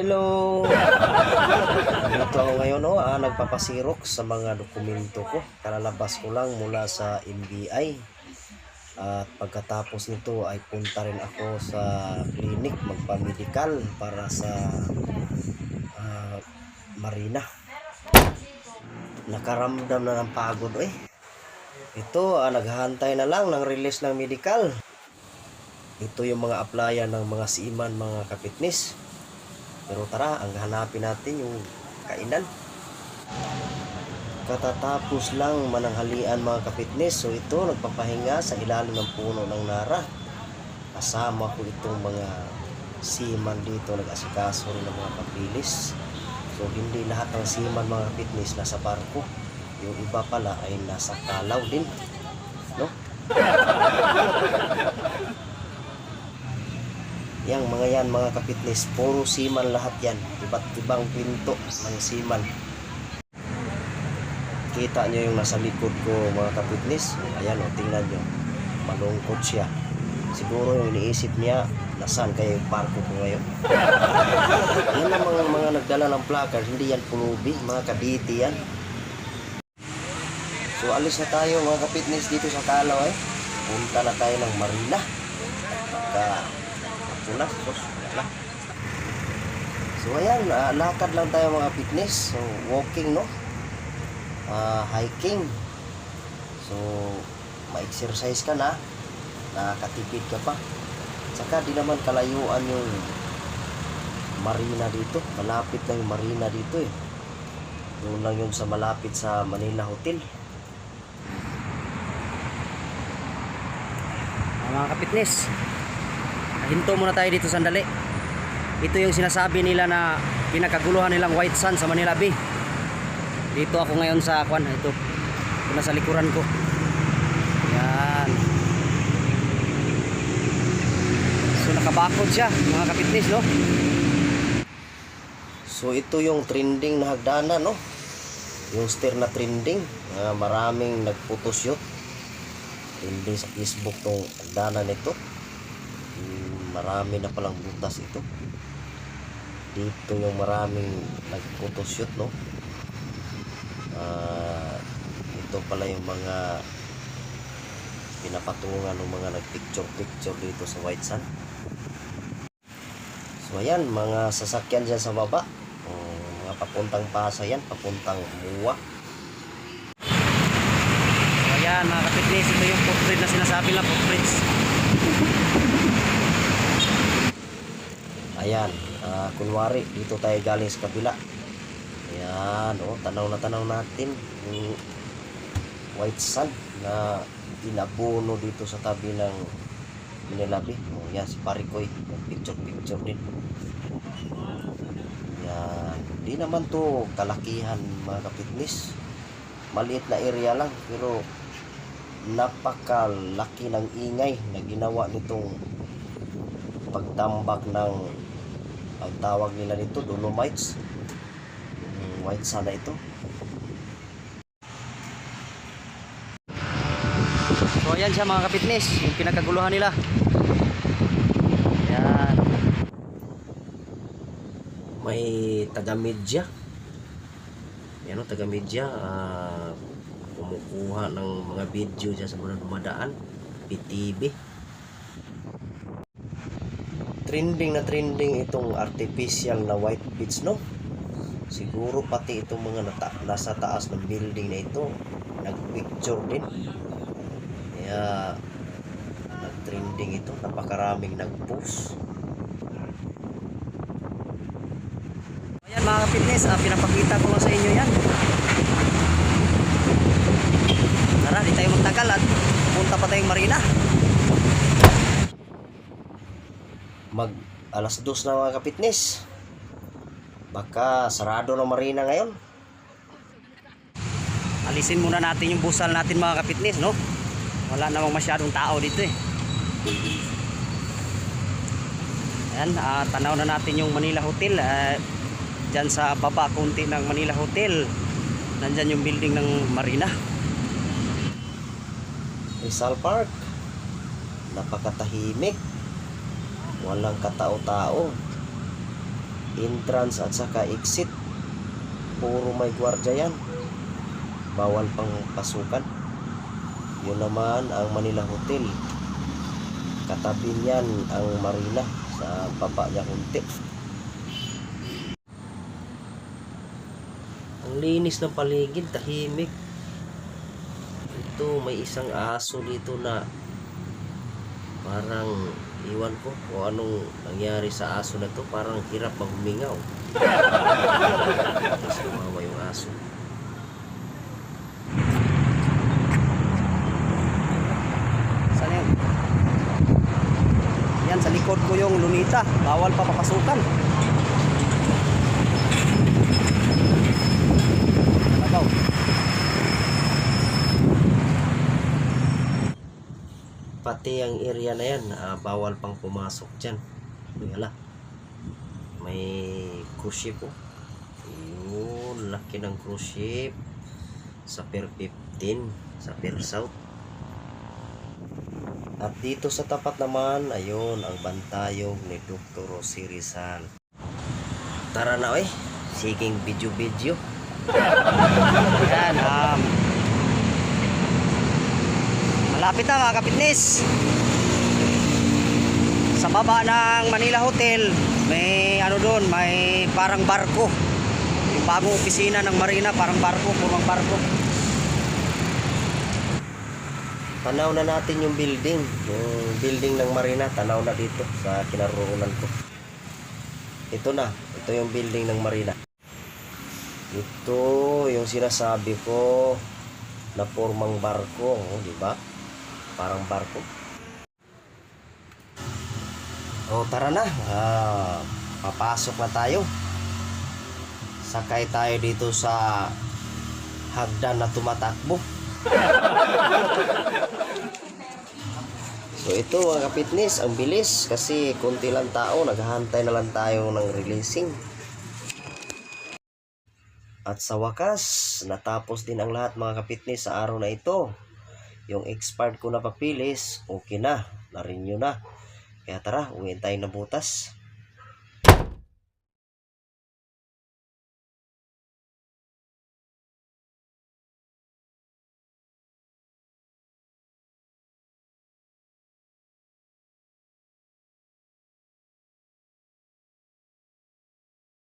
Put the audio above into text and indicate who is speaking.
Speaker 1: Hello! Dito ako ngayon, oh, ah, nagpapasirok sa mga dokumento ko. Kalalabas ko lang mula sa NBI. At pagkatapos nito ay punta rin ako sa clinic magpamedical para sa ah, Marina. Nakaramdam na ng pagod eh. Ito, ah, naghahantay na lang ng release ng medical. Ito yung mga applyan ng mga seaman, mga kapitnis. Pero tara, ang hanapin natin yung kainan. Katatapos lang mananghalian mga kapitnis. So ito, nagpapahinga sa ilalim ng puno ng nara. Kasama ko itong mga seaman dito, nag-asikaso rin ng mga papilis. So hindi lahat ng seaman mga kapitnis nasa barko. Yung iba pala ay nasa kalaw din. No? Yang mga yan mga kapitnis, puro seaman lahat yan. Iba't ibang pinto ng seaman. Kita nyo yung nasa likod ko mga kapitnis. Ayan o, tingnan nyo. Malungkot siya. Siguro yung iniisip niya, nasaan kayo yung barko ko ngayon? yan ang mga, mga nagdala ng placard, hindi yan pulubi, mga kabiti yan. So alis na tayo mga kapitnis dito sa Kalaw eh. Punta na tayo ng Marina. Pagka wala. So ayan, ah, lakad lang tayo mga fitness. So walking no. Ah, hiking. So ma-exercise ka na. Nakakatipid ka pa. Saka di naman kalayuan yung marina dito. Malapit lang yung marina dito eh. Doon lang yun sa malapit sa Manila Hotel.
Speaker 2: Mga kapitnis hinto muna tayo dito sandali ito yung sinasabi nila na pinakaguluhan nilang white sand sa Manila Bay dito ako ngayon sa kwan ito ito sa likuran ko yan so nakabakod siya mga kapitnis no
Speaker 1: So ito yung trending na hagdanan no. Yung stair na trending, ah, maraming nagphotoshoot. Trending sa Facebook tong hagdanan nito. Marami na palang butas ito. Dito yung maraming nagphotoshoot no. Ah, ito pala yung mga pinapatungan ng mga nagpicture picture dito sa White Sand. So ayan, mga sasakyan dyan sa baba. Oh, mga papuntang Pasa yan, papuntang Muwa.
Speaker 2: so ayan mga kapitnis ito yung footprint na sinasabi lang footprints
Speaker 1: Ayan, ah, kunwari, dito tayo galing sa kabila. Ayan, oh, tanaw na tanaw natin yung white sand na inabuno dito sa tabi ng Minilabi. Oh, yan, si Parikoy. Picture-picture din. Yan. Di naman to kalakihan mga kapitnis. Maliit na area lang pero napakalaki ng ingay na ginawa nitong pagtambak ng ang tawag nila nito dolomites. Yung white sand na ito.
Speaker 2: So ayan siya mga kapitnis, yung pinagkaguluhan nila. Ayan.
Speaker 1: may taga-media. Yan o taga-media. Ah, kumukuha ng mga video dyan sa mga dumadaan. PTV trending na trending itong artificial na white beach no siguro pati itong mga nata, nasa taas ng building na ito nagpicture din kaya nag-trending ito napakaraming nag-post
Speaker 2: Ayan mga kapitnis, ah, pinapakita ko sa inyo yan. Tara, di tayo magtagal at punta pa tayong marina.
Speaker 1: Mag alas dos na mga kapitnis baka sarado ng marina ngayon
Speaker 2: Alisin muna natin yung busal natin mga kapitnis, no? Wala namang masyadong tao dito eh. Ayan, ah, tanaw na natin yung Manila Hotel. ah, Diyan sa baba konti ng Manila Hotel. Nandyan yung building ng Marina.
Speaker 1: Rizal Park napakatahimik walang katao-tao. Entrance at saka exit. Puro may gwardiya yan. Bawal pang pasukan. Yun naman ang Manila Hotel. Katabi niyan ang marina sa baba niya kunti ang linis ng paligid tahimik. Ito may isang aso dito na parang iwan ko kung anong nangyari sa aso na to parang hirap maghumingaw kasi mama yung aso
Speaker 2: Saan yan? Yan, sa likod ko yung lunita. Bawal pa papasukan. Ano
Speaker 1: pati ang area na yan ah, bawal pang pumasok dyan. Wala may cruise ship oh. Yun laki ng cruise ship. Sa Pier 15 sa Pier South. At dito sa tapat naman ayun ang bantayog ni Dr. Rosy Rizal. Tara na eh siging video video.
Speaker 2: Yan, um, malapit na mga kapitnis. Sa baba ng Manila Hotel, may ano doon, may parang barko. Yung bagong opisina ng Marina, parang barko, purang barko.
Speaker 1: Tanaw na natin yung building. Yung building ng Marina, tanaw na dito sa kinaroonan ko. Ito na. Ito yung building ng Marina. Ito yung sinasabi ko na formang barko. Oh, di ba? Parang barko. O, tara na. Ah, papasok na tayo. Sakay tayo dito sa hagdan na tumatakbo. So ito mga kapitnis, ang bilis kasi konti lang tao, naghahantay na lang tayo ng releasing. At sa wakas, natapos din ang lahat mga kapitnis sa araw na ito. Yung expired ko na papilis, okay na, na-renew na. Kaya tara, uwiin tayo na butas.